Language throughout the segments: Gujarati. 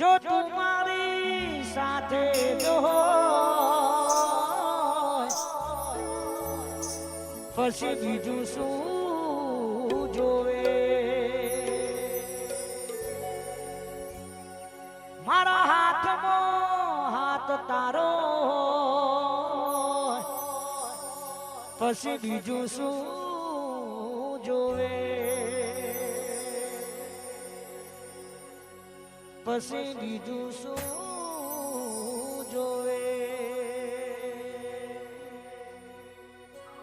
જો તું મારી સાથે પછી બીજું શું જોવે? મારા હાથમાં હાથ તારો પછી બીજું શું પછી બીજું જોવે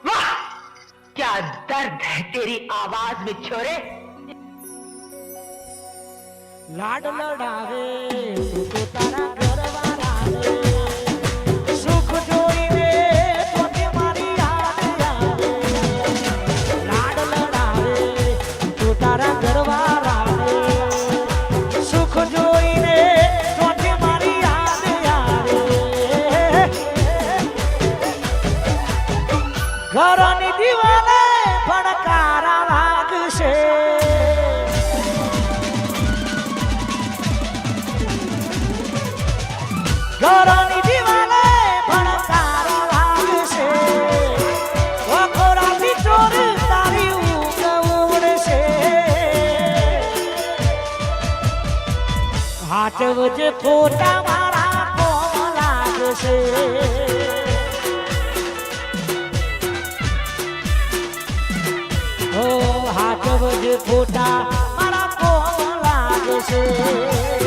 वाह! क्या दर्द है तेरी आवाज़ में छोरे? લાડ લડાવે તું તો તારા સાચવજે ખોટા મારા કોણ લાગશે. હો હાચવજે ખોટા મારા કોણ લાગશે.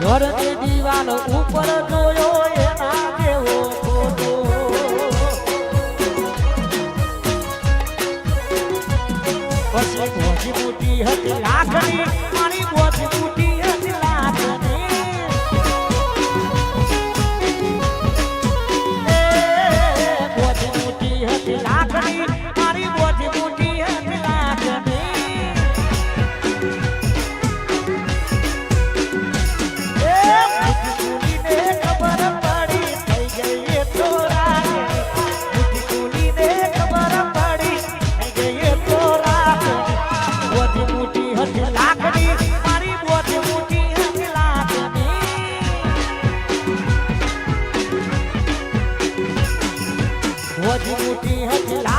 ઘરની દિવાલ ઉપર જોયો એના કેવો ફોટો? મારી મોટી મોટી હજી મોટી હતી.